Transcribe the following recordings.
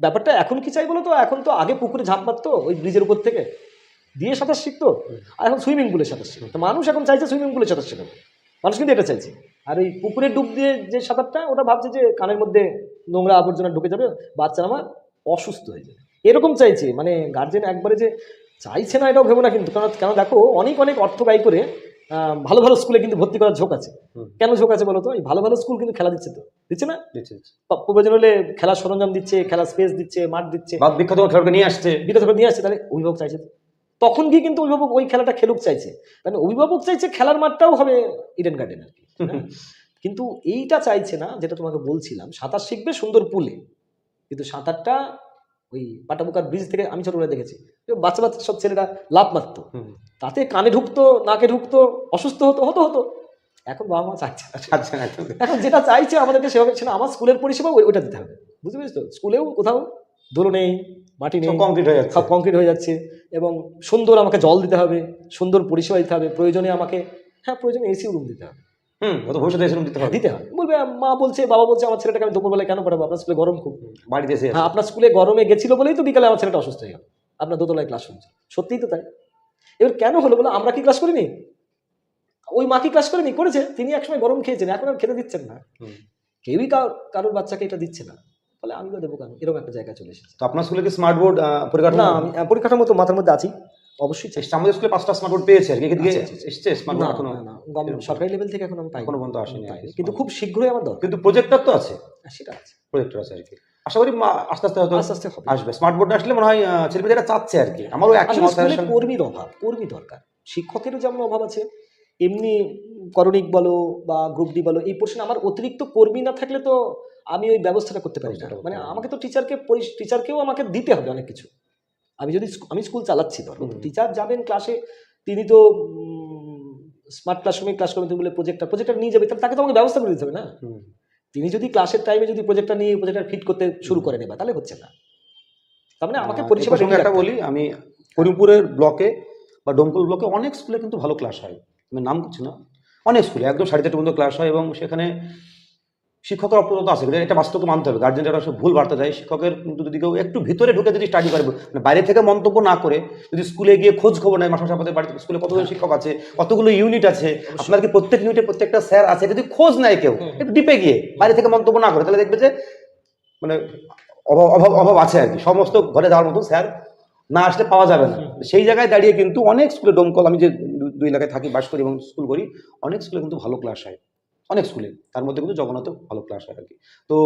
ব্যাপারটা এখন কি চাই বলো তো? এখন তো আগে পুকুরে ঝাঁপ মারতো, ওই ব্রিজের উপর থেকে। দিয়ে সাঁতার শিখতো। আর এখন সুইমিং পুলে সাঁতার শিখতো। তো মানুষ এখন চাইছে সুইমিং পুলে সাঁতার শেখাবো। মানুষ কিন্তু এটা চাইছে। আর ওই পুকুরে ডুব দিয়ে যে সাঁতারটা, ওটা ভাবছে যে কানের মধ্যে নোংরা আবর্জনা ঢুকে যাবে, বাচ্চারা আমার অসুস্থ হয়ে যাবে। এরকম চাইছে। মানে গার্জেন একবারে যে চাইছে না, এটাও ভেবো না কিন্তু। কারণ কেন দেখো, অনেক অনেক অর্থ ব্যয় করে ভালো ভালো স্কুলে কিন্তু ভর্তি করার ঝোঁক আছে। কেন ঝোঁক আছে বলো তো? এই ভালো ভালো স্কুল কিন্তু খেলা দিচ্ছে তো। দিচ্ছে না। প্রয়োজন হলে খেলার সরঞ্জাম দিচ্ছে খেলার স্পেস দিচ্ছে মাঠ দিচ্ছে। বিখ্যাত খেলোয়াড়কে নিয়ে আসছে। বিখ্যাত নিয়ে আসছে তাহলে অভিভাবক চাইছে তখন গিয়ে কিন্তু অভিভাবক ওই খেলাটা খেলুক চাইছে। মানে অভিভাবক চাইছে খেলার মাঠটাও হবে ইডেন গার্ডেন আর কি? কিন্তু এইটা চাইছে না যেটা তোমাকে বলছিলাম সাঁতার শিখবে সুন্দর পুলে কিন্তু সাঁতারটা ওই পাটাবুকার ব্রিজ থেকে আমি ছোটবেলায় দেখেছি। বাচ্চা বাচ্চা সব ছেলেরা লাভ মারতো। তাতে কানে ঢুকতো নাকে ঢুকতো অসুস্থ হতো হতো হতো। এখন বাবা মা চাইছে না। এখন যেটা চাইছে আমাদেরকে সেভাবে সেটা আমার স্কুলের পরিষেবা ওইটা দিতে হবে। বুঝতে পেরেছি? তো স্কুলেও কোথাও ধুলো নেই মাটি নেই কমপ্লিট হয়ে যাচ্ছে। কংক্রিট হয়ে যাচ্ছে। এবং সুন্দর আমাকে জল দিতে হবে সুন্দর পরিষেবা দিতে হবে। প্রয়োজনে আমাকে হ্যাঁ প্রয়োজনে এসি রুম দিতে হবে। হুম ও তো ভবিষ্যতে এসে দিতে হবে। দিতে হবে। বলবে মা বলছে বাবা বলছে আমার ছেলেটাকে আমি দুপুরবেলায় কেন পাঠাবো? আপনার স্কুলে গরম খুব। বাড়িতে এসে হ্যাঁ আপনার স্কুলে গরমে গেছিল বলেই তো বিকালে আমার ছেলেটা অসুস্থ হয়ে গেল। আপনার দোতলায় ক্লাস হচ্ছে সত্যিই তো তাই। এবার কেন হলো? বলে আমরা কি ক্লাস করিনি? ওই মা কি ক্লাস করেনি? করেছে। তিনি একসময় গরম খেয়েছেন এখন আর খেতে দিচ্ছেন না। কেউই কার- কারোর বাচ্চাকে এটা দিচ্ছে না। ফলে আমিও দেবো কেন? এরকম একটা জায়গায় চলে এসেছে। তো আপনার স্কুলে কি স্মার্ট বোর্ড পরিকাঠামো? না আমি পরিকাঠামো তো মাথার মধ্যে আছি অবশ্যই এসছে আমাদের স্কুলে পাঁচটা স্মার্ট বোর্ড পেয়েছে আর কি। এদিকে। এসছে স্মার্ট বোর্ড এখনও সরকারি লেভেল থেকে এখন আমি পাই এখনও পর্যন্ত আসেনি। কিন্তু খুব শীঘ্রই আমার দরকার। কিন্তু প্রজেক্টর তো আছে। হ্যাঁ, সেটা আছে। প্রজেক্টর আছে আর কি। আশা করি আস্তে আস্তে হয়তো আস্তে আস্তে আসবে। স্মার্ট বোর্ড আসলে মনে হয় ছেলেমেয়েরা চাচ্ছে আর কি। আমারও suggestion- কর্মীর অভাব কর্মী দরকার। শিক্ষকেরও যেমন অভাব আছে এমনি করণিক বলো বা গ্রুপ ডি বলো এই পোর্শনে আমার অতিরিক্ত কর্মী না থাকলে তো আমি ওই ব্যবস্থাটা করতে পারি না। মানে আমাকে তো টিচারকে টিচারকেও আমাকে দিতে হবে অনেক কিছু। আমি যদি আমি স্কুল চালাচ্ছি ধরো। টিচার যাবেন ক্লাসে তিনি তো স্মার্ট ক্লাসরুমে ক্লাস করবেন তুমি বলে প্রজেক্টর প্রজেক্টর নিয়ে যাবে তাহলে তাকে তো আমাকে ব্যবস্থা করে দিতে হবে না। তিনি যদি ক্লাসের টাইমে যদি প্রজেক্টর নিয়ে প্রজেক্টর ফিট করতে শুরু করে নেবা তাহলে হচ্ছে না। তার মানে আমাকে এই পরিষেবা একটা বলি আমি করিমপুরের ব্লকে বা ডোমকুল ব্লকে অনেক স্কুলে কিন্তু ভালো ক্লাস হয়। আমি নাম করছি না? অনেক স্কুলে একদম সাড়ে চারটে পর্যন্ত ক্লাস হয় এবং সেখানে শিক্ষকের অপ্রত আছে এটা বাস্তবকে মানতে হবে। গার্জেন যারা সব ভুল বার্তা দেয় শিক্ষকের কিন্তু যদি কেউ একটু ভিতরে ঢুকে যদি স্টাডি করে মানে বাইরে থেকে মন্তব্য না করে যদি স্কুলে গিয়ে খোঁজ খবর নেয় মাস্টার সাহেবদের বাড়িতে স্কুলে কতগুলো শিক্ষক আছে কতগুলো ইউনিট আছে আপনার কি প্রত্যেক ইউনিটে প্রত্যেকটা স্যার আছে? যদি খোঁজ নেয় কেউ একটু ডিপে গিয়ে বাইরে থেকে মন্তব্য না করে তাহলে দেখবে যে মানে অভাব অভাব অভাব আছে আর কি। সমস্ত ঘরে যাওয়ার মতো স্যার না আসলে পাওয়া যাবে না। সেই জায়গায় দাঁড়িয়ে কিন্তু অনেক স্কুলে ডোমকল আমি যে দুই এলাকায় থাকি বাস করি এবং স্কুল করি অনেক স্কুলে কিন্তু ভালো ক্লাস হয়। অনেক স্কুলে তার মধ্যে কিন্তু জগন্নাথে ভালো ক্লাস হয় আর কি। তো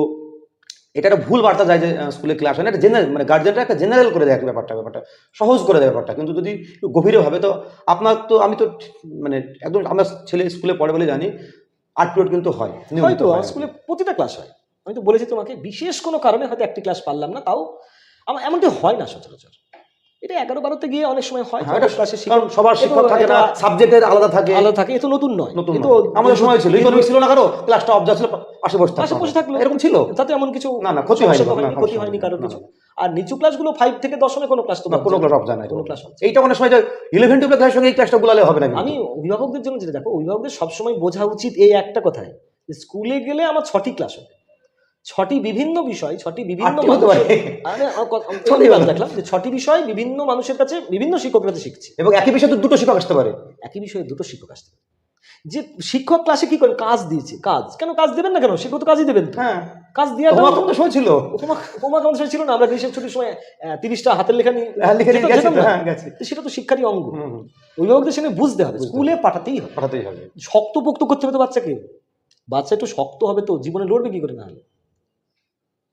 এটা একটা ভুল বার্তা যায় যে স্কুলে ক্লাস হয় না। একটা জেনারেল মানে গার্জেনরা একটা জেনারেল করে দেয় ব্যাপারটা ব্যাপারটা সহজ করে দেয় ব্যাপারটা। কিন্তু যদি গভীরে ভাবে তো আপনার তো, আমি তো মানে একদম আমার ছেলে স্কুলে পড়ে বলে জানি আট পিরিয়ড কিন্তু হয় হয়তো হয় স্কুলে প্রতিটা ক্লাস হয়। আমি তো বলেছি তোমাকে, বিশেষ কোনো কারণে হয়তো একটি ক্লাস পারলাম না, তাও আমার এমনটি হয় না সচরাচর। এটা এগারো বারোতে গিয়ে অনেক সময় হয় হ্যাঁ, ক্লাসে কারণ সবার শিক্ষক থাকে না সাবজেক্টের আলাদা থাকে। আলাদা থাকে এ তো নতুন নয়। নতুন তো আমাদের সময় ছিল ইকোনমিক্স ছিল না কারও ক্লাসটা অবজার্ভ ছিল পাশে বসে পাশে বসে থাকল। এরকম ছিল। তাতে এমন কিছু না, না, ক্ষতি হয়নি, না, ক্ষতি হয়নি কারোর কিছু। আর নিচু ক্লাসগুলো ফাইভ থেকে দশমে কোনো ক্লাস তো না কোনো ক্লাস অফ যায় না কোনো ক্লাস এইটা অনেক সময় ইলেভেন টুয়েলভ ক্লাসের সঙ্গে এই ক্লাসটা গুলালে হবে না আমি অভিভাবকদের জন্য যেটা দেখো অভিভাবকদের সবসময় বোঝা উচিত এই একটা কথাই যে স্কুলে গেলে আমার ছটি ক্লাস হবে। ছটি বিভিন্ন বিষয় ছটি বিভিন্ন ছটি যে বিষয় বিভিন্ন মানুষের কাছে বিভিন্ন শিক্ষকের কাছে শিখছে। এবং একই বিষয়ে দুটো শিক্ষক আসতে পারে। একই বিষয়ে দুটো শিক্ষক আসতে পারে। যে শিক্ষক ক্লাসে কি করেন কাজ দিয়েছে কাজ। কেন কাজ দেবেন না কেন? শিক্ষক তো কাজই দেবেন হ্যাঁ। কাজ দেওয়ার তোমার তো সময় ছিল। হোমওয়ার্ক আমাদের ছিল না? আমরা গ্রীষ্মের ছুটির সময় তিরিশটা হাতের লেখা নিয়ে হ্যাঁ? হ্যাঁ সেটা তো শিক্ষারই অঙ্গ। অভিভাবকদের সঙ্গে বুঝতে হবে স্কুলে পাঠাতেই হবে। পাঠাতেই হবে। শক্ত পোক্ত করতে হবে তো বাচ্চাকে। বাচ্চা একটু শক্ত হবে তো জীবনে লড়বে কি করে না হলে?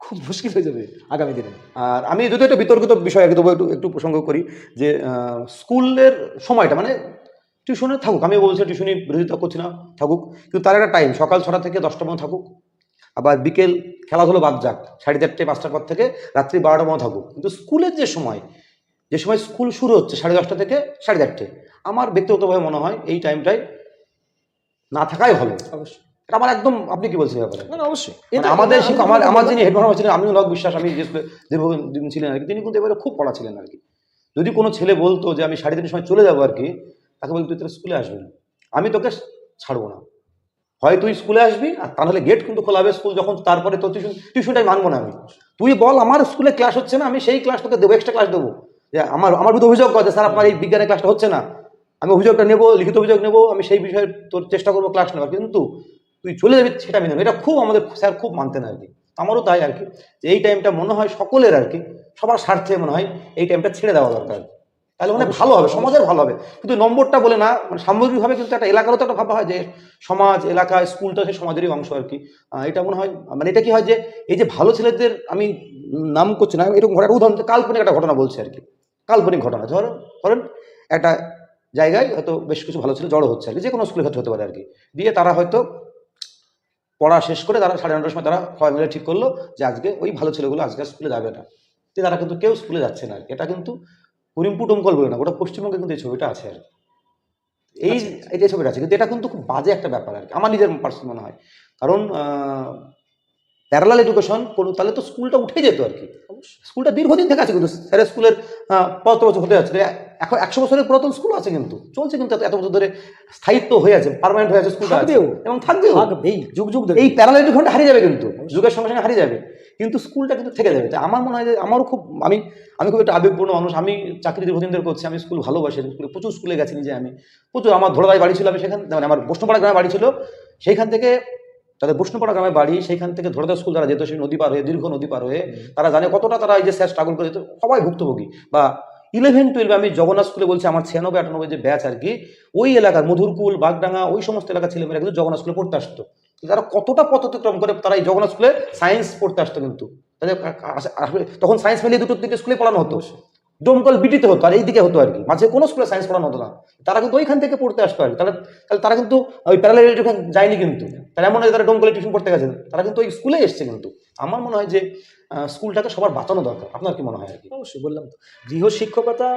খুব মুশকিল হয়ে যাবে আগামী দিনে। আর আমি যদি একটা বিতর্কিত বিষয় একটু একটু একটু প্রসঙ্গ করি যে স্কুলের সময়টা মানে টিউশনে থাকুক আমি বলছি টিউশনি বিরোধিতা করছি না, থাকুক। কিন্তু তার একটা টাইম সকাল ছটা থেকে দশটা পর্যন্ত থাকুক। আবার বিকেল খেলাধুলো বাদ যাক, সাড়ে চারটে, পাঁচটার পর থেকে রাত্রি বারোটা পর্যন্ত থাকুক। কিন্তু স্কুলের যে সময় যে সময় স্কুল শুরু হচ্ছে সাড়ে দশটা থেকে সাড়ে চারটে, আমার ব্যক্তিগতভাবে মনে হয় এই টাইমটাই না থাকাই ভালো। অবশ্যই। এটা আমার একদম আপনি কি বলছেন ব্যাপারে? না অবশ্যই। মানে আমাদের আমি আমার আমার যিনি হেডমাস্টার ছিলেন আমিও লক বিশ্বাস আমি যে দীর্ঘদিন ছিলেন আর কি তিনি কিন্তু এবারে খুব পড়া ছিলেন আর কি। যদি কোনো ছেলে বলতো যে আমি সাড়ে তিনটের সময় চলে যাব আর কি তাকে বলতো তুই তোর স্কুলে আসবি না। আমি তোকে ছাড়বো না। হয় তুই স্কুলে আসবি আর তা নাহলে গেট কিন্তু খোলা হবে স্কুল যখন তারপরে তোর টিউশন টিউশনটাই মানবো না আমি। তুই বল আমার স্কুলে ক্লাস হচ্ছে না আমি সেই ক্লাস তোকে দেবো এক্সট্রা ক্লাস দেবো। যে আমার আমার বিরুদ্ধে অভিযোগ করে স্যার আপনার এই বিজ্ঞানের ক্লাসটা হচ্ছে না। আমি অভিযোগটা নেব লিখিত অভিযোগ নেব আমি সেই বিষয়ে তোর চেষ্টা করব ক্লাস নেওয়ার। কিন্তু তুই চলে যাবি, সেটা আমি এটা খুব আমাদের স্যার খুব মানতেন আর কি। আমারও তাই আর কি, যে এই টাইমটা মনে হয় সকলের আর কি, সবার স্বার্থে মনে হয় এই টাইমটা ছেড়ে দেওয়া দরকার। তাহলে মানে ভালো হবে, সমাজের ভালো হবে। কিন্তু নম্বরটা বলে না মানে সামগ্রিকভাবে কিন্তু একটা এলাকারও তো একটা ভাবা হয় যে সমাজ, এলাকা স্কুলটা সেই সমাজেরই অংশ আর কি। এটা মনে হয় মানে এটা কি হয় যে এই যে ভালো ছেলেদের আমি নাম করছি না, এরকম ঘটনা, উদাহরণ, কাল্পনিক একটা ঘটনা বলছি আর কি। কাল্পনিক ঘটনা, ধরো, ধরেন একটা জায়গায় হয়তো বেশ কিছু ভালো ছেলে জড়ো হচ্ছে আর কি যে কোনো স্কুলের ক্ষেত্রে হতে পারে আর কি। দিয়ে তারা হয়তো পড়া শেষ করে তারা সাড়ে নটার সময় তারা সবাই মিলে ঠিক করল যে আজকে ওই ভালো ছেলেগুলো আজকে স্কুলে যাবে না তো তারা কিন্তু কেউ স্কুলে যাচ্ছে না আর কি। এটা কিন্তু করিমপুর ডোমকল বলে না গোটা পশ্চিমবঙ্গে কিন্তু এই ছবিটা আছে আর কি। এই আচ্ছা, আচ্ছা। এই যে ছবিটা আছে কিন্তু এটা কিন্তু খুব বাজে একটা ব্যাপার আর কি আমার নিজের পার্সন মনে হয় কারণ প্যারালাল এডুকেশন কোনো তাহলে তো স্কুলটা উঠে যেত আর কি স্কুলটা দীর্ঘদিন থেকে আছে কিন্তু স্যারের স্কুলের কত বছর হতে যাচ্ছে? এখন একশো বছরের পুরাতন স্কুল আছে কিন্তু। চলছে কিন্তু এত- বছর ধরে স্থায়িত্ব হয়ে আছে পার্মানেন্ট হয়ে আছে স্কুলটা আছে। থাকবেও। এবং থাকবেও। থাকবেই যুগ যুগ ধরে। এই প্যারালাল ঘণ্টা হারিয়ে যাবে কিন্তু। যুগের সঙ্গে সঙ্গে হারিয়ে যাবে। কিন্তু স্কুলটা কিন্তু থেকে যাবে। তাই আমার মনে হয় যে আমারও খুব আমি আমি খুব একটা আবেগপূর্ণ মানুষ। আমি চাকরি দীর্ঘদিন ধরে করছি। আমি স্কুল ভালোবাসি। স্কুলে প্রচুর স্কুলে গেছি নিজে আমি। প্রচুর আমার ধরদাই বাড়ি ছিল আমি সেখান মানে আমার বৈষ্ণবপাড়া গ্রামে বাড়ি ছিল। সেইখান থেকে তাদের বৈষ্ণবপাড়া গ্রামে বাড়ি সেইখান থেকে ধরদা স্কুল তারা যেত সেই নদী পার হয়ে দীর্ঘ নদী পার হয়ে তারা জানে কতটা তারা এই যে স্যার স্ট্রাগল করে যেত। সবাই ভুক্তভোগী। বা ইলেভেন টুয়েলভে আমি জগন্নাথ স্কুলে বলছি আমার ছিয়ানব্বই আটানব্বই যে ব্যাচ আর কি ওই এলাকার মধুরকুল বাগডাঙ্গা ওই সমস্ত এলাকার ছেলেমেয়েরা কিন্তু জগন্নাথ স্কুলে পড়তে আসতো। তারা কতটা পথ অতিক্রম করে তারা এই জগন্নাথ স্কুলে সায়েন্স পড়তে আসতো কিন্তু। তাদের আসলে তখন সায়েন্স মিলিয়ে দুটো দিকে স্কুলে পড়ানো হতো। ডোমকল বিটিতে হতো আর এইদিকে হতো আর কি। মাঝে কোনো স্কুলে সায়েন্স পড়ানো হতো না। তারা কিন্তু ওইখান থেকে পড়তে আসতো আর কি। তাহলে তাহলে তারা কিন্তু ওই প্যারালাল এডুকেশন যায়নি কিন্তু। তারা এমন হয় তারা ডোমকলে টিউশন পড়তে গেছে। তারা কিন্তু ওই স্কুলে এসছে কিন্তু। আমার মনে হয় যে স্কুলটাকে সবার বাঁচানো দরকার। আপনার কি মনে হয় আর কি? অবশ্যই বললাম তো। গৃহ শিক্ষকতা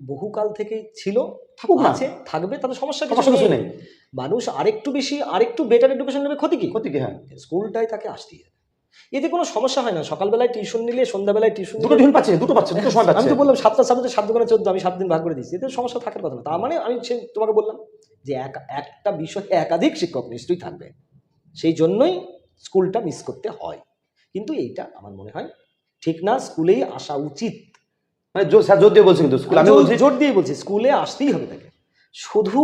বহুকাল থেকেই ছিল থাকুক না। আছে থাকবে তাতে সমস্যা সমস্যা কিছু নেই। মানুষ আরেকটু বেশি আরেকটু বেটার এডুকেশন নেবে ক্ষতি কি? ক্ষতি কি হ্যাঁ। স্কুলটাই তাকে আসতেই হবে। এতে কোনো সমস্যা হয় না। সকালবেলায় টিউশন নিলে সন্ধ্যাবেলায় টিউশন দুটো টিউশন পাচ্ছে দুটো পাচ্ছে দুটো সময় আমি তো বললাম সাতটা সাবজেক্টে সাত দোকানে চোদ্দ আমি সাত দিন ভাগ করে দিচ্ছি এতে সমস্যা থাকার কথা না। তার মানে আমি সে তোমাকে বললাম যে এক একটা বিষয়ে একাধিক শিক্ষক নিশ্চয়ই থাকবে। সেই জন্যই স্কুলটা মিস করতে হয়। কিন্তু এইটা আমার মনে হয় ঠিক না স্কুলেই আসা উচিত। মানে স্যার জোর দিয়ে বলছি কিন্তু স্কুল আমি বলছি জোর দিয়ে বলছি স্কুলে আসতেই হবে তাকে। শুধু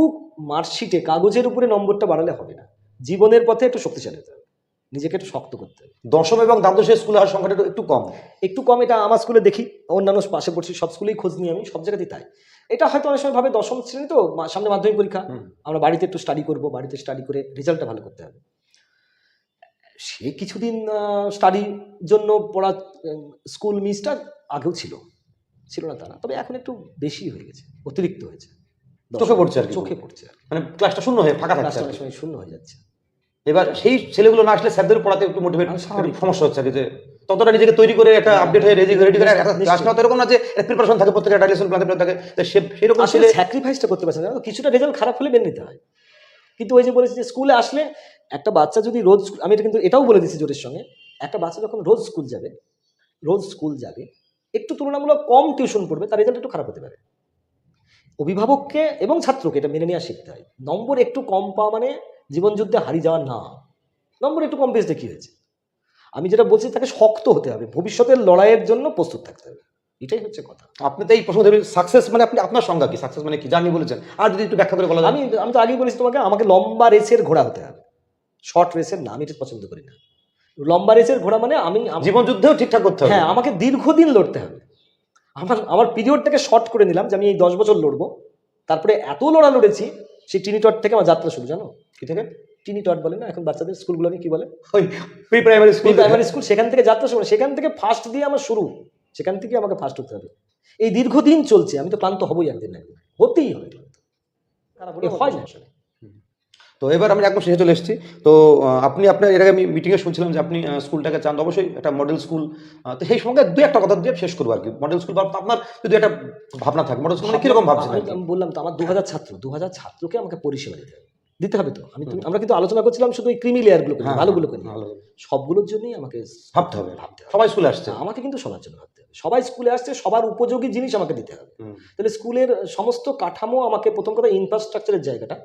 মার্কশিটে কাগজের উপরে নম্বরটা বাড়ালে হবে না। জীবনের পথে একটু শক্তিশালী হতে হবে। নিজেকে একটু শক্ত করতে হবে। দশম এবং দ্বাদশের স্কুলে আর সংখ্যাটা একটু- কম। একটু কম এটা আমার স্কুলে দেখি অন্যান্য পাশে পড়ছি সব স্কুলেই খোঁজ নিই আমি সব জায়গাতেই তাই। এটা হয়তো অনেক সময় ভাবে দশম শ্রেণি তো সামনে মাধ্যমিক পরীক্ষা। আমরা বাড়িতে একটু স্টাডি করব বাড়িতে স্টাডি করে রেজাল্টটা ভালো করতে হবে। সে কিছুদিন স্টাডির জন্য পড়া স্কুল মিসটা আগেও ছিল। ছিল না তারা। তবে এখন একটু বেশি হয়ে গেছে অতিরিক্ত হয়েছে। চোখে পড়ছে আর চোখে পড়ছে মানে ক্লাসটা শূন্য হয়ে ফাঁকা ক্লাসটা শূন্য হয়ে যাচ্ছে। এবার সেই ছেলেগুলো না আসলে স্যারদের পড়াতে একটু মোটিভেট সমস্যা হচ্ছে যে ততটা নিজেকে তৈরি করে একটা আপডেট হয়ে রেডি রেডি করে ক্লাস না এরকম না যে প্রিপারেশন থাকে প্রত্যেকের একটা লেসন প্ল্যান থাকে। তো সে সেরকম আসলে ছেলে স্যাক্রিফাইসটা করতে পারছে না। কিছুটা রেজাল্ট খারাপ হলে মেনে নিতে হয়। কিন্তু ওই যে বলেছি যে স্কুলে আসলে একটা বাচ্চা যদি রোজ আমি এটা কিন্তু এটাও বলে দিচ্ছি জোরের সঙ্গে একটা বাচ্চা যখন রোজ স্কুল যাবে রোজ স্কুল যাবে একটু তুলনামূলক কম টিউশন পড়বে তার রেজাল্ট একটু খারাপ হতে পারে। অভিভাবককে এবং ছাত্রকে এটা মেনে নেওয়া শিখতে হয়। নম্বর একটু কম পাওয়া মানে জীবন যুদ্ধে হারিয়ে যাওয়া না। নম্বর একটু কম বেশ কি হয়েছে। আমি যেটা বলছি তাকে শক্ত হতে হবে। ভবিষ্যতের লড়াইয়ের জন্য প্রস্তুত থাকতে হবে। এটাই হচ্ছে কথা। আপনি তো এই প্রশ্ন দেবেন সাকসেস মানে আপনি আপনার সংজ্ঞা কি? সাকসেস মানে কি? জানি বলেছেন। আর যদি একটু ব্যাখ্যা করে বলা আমি আমি তো আগেই বলেছি তোমাকে আমাকে লম্বা রেসের ঘোড়া হতে হবে। শর্ট রেসের না আমি এটা পছন্দ করি না। লম্বা রেসের ঘোড়া মানে আমি আম- জীবন যুদ্ধেও ঠিকঠাক করতে হবে। হ্যাঁ আমাকে দীর্ঘদিন লড়তে হবে। আমার আমার পিরিয়ডটাকে শর্ট করে নিলাম যে আমি এই দশ বছর লড়বো। তারপরে এত লড়া লড়েছি সেই টিনি টট থেকে আমার যাত্রা শুরু জানো? কি থেকে? টিনি টট বলে না? এখন বাচ্চাদের স্কুলগুলোকে কি বলে? ওই pre primary school primary school সেখান থেকে যাত্রা শুরু সেখান থেকে ফার্স্ট দিয়ে আমার শুরু। সেখান থেকে আমাকে ফার্স্ট হতে হবে। এই দীর্ঘদিন চলছে আমি তো ক্লান্ত হবই একদিন না একদিন। হতেই হবে হয় না। আসলে তো এবার আমরা একদম শেষে চলে এসেছি। তো আপনি আপনার এর আগে আমি মিটিংয়ে শুনছিলাম যে আপনি স্কুলটাকে চান অবশ্যই একটা মডেল স্কুল তো সেই সঙ্গে দু একটা কথা দিয়ে শেষ করব আর কি মডেল স্কুল বা আপনার যদি একটা ভাবনা থাকে মডেল স্কুল কীরকম ভাবছেন আমি- বললাম তো আমার দু হাজার ছাত্র দু হাজার ছাত্রকে আমাকে পরিষেবা দিতে হবে। দিতে হবে তো? আমি আমরা কিন্তু আলোচনা করছিলাম শুধু এই ক্রিমি লেয়ারগুলো ভালোগুলোকে নিয়ে। ভালো। সবগুলোর জন্যই আমাকে ভাবতে হবে। ভাবতে সবাই স্কুলে আসছে। আমাকে কিন্তু সবার জন্য ভাবতে হবে। সবাই স্কুলে আসছে সবার উপযোগী জিনিস আমাকে দিতে হবে। তাহলে স্কুলের সমস্ত কাঠামো আমাকে প্রথম কথা ইনফ্রাস্ট্রাকচারের জায়গাটা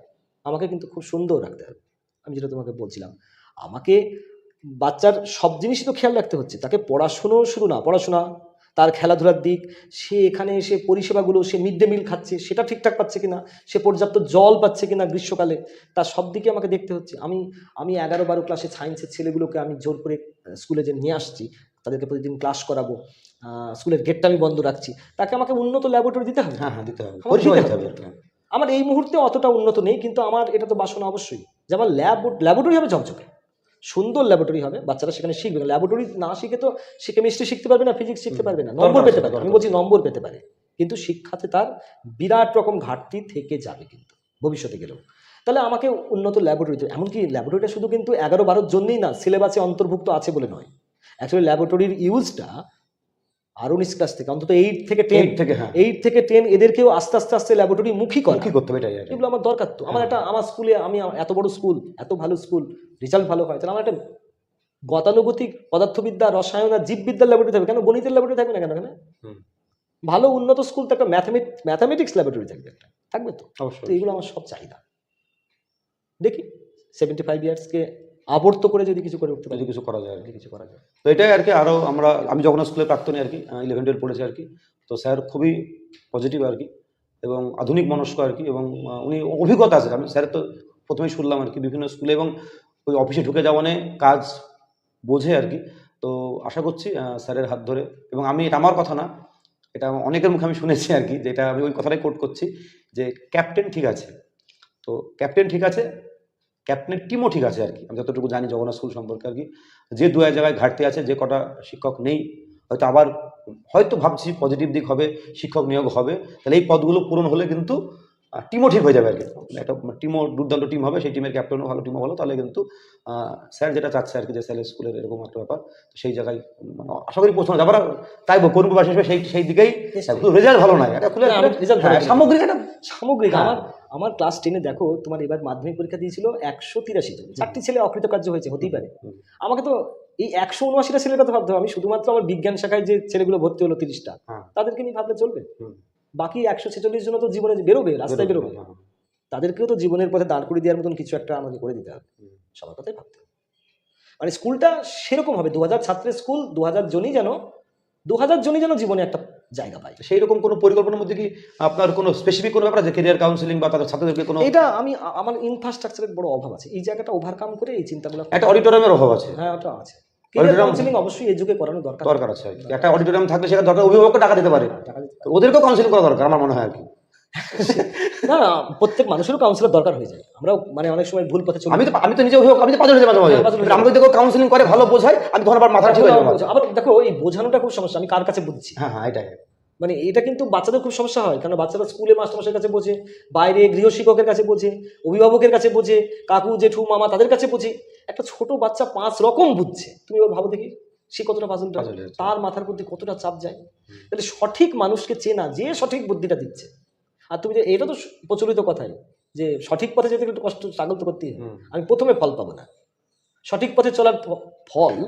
আমাকে কিন্তু খুব সুন্দর রাখতে হবে। আমি যেটা তোমাকে বলছিলাম আমাকে বাচ্চার সব জিনিসই তো খেয়াল রাখতে হচ্ছে। তাকে পড়াশুনো শুরু না পড়াশোনা তার খেলাধুলার দিক সে এখানে এসে পরিষেবাগুলো সে মিড ডে মিল খাচ্ছে সেটা ঠিকঠাক পাচ্ছে কিনা সে পর্যাপ্ত জল পাচ্ছে কিনা গ্রীষ্মকালে তার সব দিকে আমাকে দেখতে হচ্ছে। আমি আমি এগারো বারো ক্লাসে সায়েন্সের ছেলেগুলোকে আমি জোর করে স্কুলে যে নিয়ে আসছি তাদেরকে প্রতিদিন ক্লাস করাবো স্কুলের গেটটা আমি বন্ধ রাখছি তাকে আমাকে উন্নত ল্যাবরেটরি দিতে হবে? হ্যাঁ হ্যাঁ দিতে হবে। আমার এই মুহূর্তে অতটা উন্নত নেই কিন্তু আমার এটা তো বাসনা অবশ্যই যে আমার ল্যাব ল্যাবরেটরি হবে ঝকঝকে। সুন্দর ল্যাবরেটরি হবে বাচ্চারা সেখানে শিখবে। ল্যাবরেটরি না শিখে তো সে কেমিস্ট্রি শিখতে পারবে না ফিজিক্স শিখতে পারবে না। নম্বর পেতে পারে আমি বলছি নম্বর পেতে পারে। কিন্তু শিক্ষাতে তার বিরাট রকম ঘাটতি থেকে যাবে কিন্তু ভবিষ্যতে গেলেও। তাহলে আমাকে উন্নত ল্যাবরেটরি এমনকি ল্যাবরেটরিটা শুধু কিন্তু এগারো বারোর জন্যই না সিলেবাসে অন্তর্ভুক্ত আছে বলে নয়। অ্যাকচুয়ালি ল্যাবরেটরির ইউজটা আরও নিচ ক্লাস থেকে অন্তত এইট থেকে টেন থেকে হ্যাঁ। এইট থেকে টেন এদেরকেও আস্তে আস্তে আস্তে ল্যাবরেটরি মুখী করা। কি করতে হবে এটাই। এগুলো আমার দরকার তো। আমার হ্যাঁ। একটা আমার স্কুলে আমি এত বড় স্কুল এত ভালো স্কুল রেজাল্ট ভালো হয় তাহলে আমার একটা গতানুগতিক পদার্থবিদ্যা রসায়ন আর জীববিদ্যার ল্যাবরেটরি থাকবে। কেন? গণিতের ল্যাবরেটরি থাকবে না কেন হুম। ভালো উন্নত স্কুল তো একটা ম্যাথামেট ম্যাথামেটিক্স ল্যাবরেটরি থাকবে একটা। থাকবে তো? তো অবশ্যই এগুলো আমার সব চাহিদা। দেখি সেভেন্টি ফাইভ ইয়ার্সকে আবর্ত করে যদি কিছু করে উঠতে পারি। যদি কিছু করা যায় আর কি। কিছু করা যায়। তো এটাই আর কি আরও আমরা আমি যখন স্কুলে প্রাক্তনী আর কি ইলেভেন টুয়েলভ পড়েছি আর কি তো স্যার খুবই পজিটিভ আর কি এবং আধুনিক মনস্ক আর কি এবং উনি অভিজ্ঞতা আছে। আমি স্যারের তো প্রথমেই শুনলাম আর কি বিভিন্ন স্কুলে এবং ওই অফিসে ঢুকে যাওয়া মানে কাজ বোঝে আর কি। তো আশা করছি স্যারের হাত ধরে এবং আমি এটা আমার কথা না এটা অনেকের মুখে আমি শুনেছি আর কি যেটা আমি ওই কথাটাই কোট করছি যে ক্যাপ্টেন ঠিক আছে। তো ক্যাপ্টেন ঠিক আছে ক্যাপ্টেনের টিমও ঠিক আছে আর কি। আমি যতটুকু জানি জগন্নাথ স্কুল সম্পর্কে আর কি। যে দু জায়গায় ঘাটতি আছে, যে কটা শিক্ষক নেই, হয়তো আবার, হয়তো ভাবছি পজিটিভ দিক হবে, শিক্ষক নিয়োগ হবে। তাহলে এই পদগুলো পূরণ হলে কিন্তু টিমও ঠিক হয়ে যাবে আর কি একটা টিমও দুর্দান্ত টিম হবে সেই টিমের ক্যাপ্টেনও ভালো টিমও ভালো তাহলে কিন্তু স্যার যেটা চাচ্ছে আর কি যে স্যারের স্কুলের এরকম একটা ব্যাপার তো সেই জায়গায় মানে আশা করি পৌঁছানো যাবে তাই করব বা হিসেবে সেই সেই দিকেই রেজাল্ট ভালো নয় এটা খুলে হ্যাঁ। সামগ্রিক একটা সামগ্রিক হ্যাঁ। আমার আমার ক্লাস টেনে দেখো তোমার এবার মাধ্যমিক পরীক্ষা দিয়েছিল একশো তিরাশি জন চারটি ছেলে অকৃতকার্য হয়েছে হতেই পারে আমাকে তো এই একশো উনআশিটা ছেলের কথা ভাবতে হবে আমি শুধুমাত্র আমার বিজ্ঞান শাখায় যে ছেলেগুলো ভর্তি হলো তিরিশটা হ্যাঁ। তাদেরকে নিয়ে ভাবলে চলবে। বাকি একশো ছেচল্লিশ জন তো জীবনে বেরোবে রাস্তায় বেরোবে হ্যাঁ, হ্যাঁ। তাদেরকেও তো জীবনের পথে দাঁড় করে দেওয়ার মতন কিছু একটা আমাকে করে দিতে হবে। সবার কথাই ভাবতে হবে। মানে স্কুলটা সেরকম হবে দু হাজার ছাত্রের স্কুল দু হাজার জনই যেন দু হাজার জনই যেন জীবনে একটা জায়গা পায়। সেই রকম কোনো পরিকল্পনার মধ্যে কি আপনার কোনো স্পেসিফিক কোনো ব্যাপার আছে? কেরিয়ার কাউন্সিলিং বা তাদের ছাত্রদেরকে কোনো এটা আমি আমার ইনফ্রাস্ট্রাকচারের বড় অভাব আছে। এই জায়গাটা ওভারকাম করে এই চিন্তাগুলো একটা অডিটোরিয়ামের অভাব আছে। হ্যাঁ ওটা আছে। কাউন্সিলিং অবশ্যই এই যুগে করানো দরকার দরকার আছে একটা অডিটোরিয়াম থাকলে সেখানে দরকার অভিভাবককে টাকা দিতে পারে। ওদেরকেও কাউন্সিলিং করা দরকার আমার মনে হয় আর কি। না প্রত্যেক মানুষেরও কাউন্সিলর দরকার হয়ে যায়। আমরা মানে অনেক সময় ভুল পথে চলি আমি তো আমি তো নিজে অভিভাবক আমি তো হয়ে মাঝে মাঝে। কাউন্সিলিং করে ভালো বোঝায় আমি তখন আবার মাথা ঠিক হয়ে আবার দেখো এই বোঝানোটা খুব সমস্যা আমি কার কাছে বুঝছি? হ্যাঁ হ্যাঁ এটাই। মানে এটা কিন্তু বাচ্চাদের খুব সমস্যা হয় কারণ বাচ্চারা স্কুলে মাস্টারমশাইয়ের কাছে বোঝে বাইরে গৃহশিক্ষকের কাছে বোঝে অভিভাবকের কাছে বোঝে কাকু জেঠু মামা তাদের কাছে বোঝে। একটা ছোট বাচ্চা পাঁচ রকম বুঝছে। তুমি এবার ভাবো দেখি সে কতটা Puzzle তার মাথার মধ্যে কতটা চাপ যায়। তাহলে সঠিক মানুষকে চেনা যে সঠিক বুদ্ধিটা দিচ্ছে। আর তুমি যে এটা তো প্রচলিত কথাই যে সঠিক পথে যেতে একটু কষ্ট স্ট্রাগল তো করতেই আমি প্রথমে ফল পাবো না। সঠিক পথে চলার ফল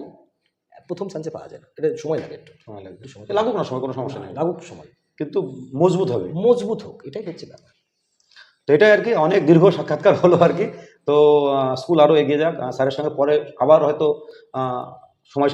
প্রথম চান্সে পাওয়া যায় না। এটা সময় লাগে একটু। সময় লাগবে একটু সময় লাগুক না সময় কোনো সমস্যা নেই। লাগুক সময়। কিন্তু মজবুত হবে। মজবুত হোক এটাই হচ্ছে ব্যাপার। তো এটাই আর কি অনেক দীর্ঘ সাক্ষাৎকার হলো আর কি। তো স্কুল আরও এগিয়ে যাক। স্যারের সঙ্গে পরে আবার হয়তো সময়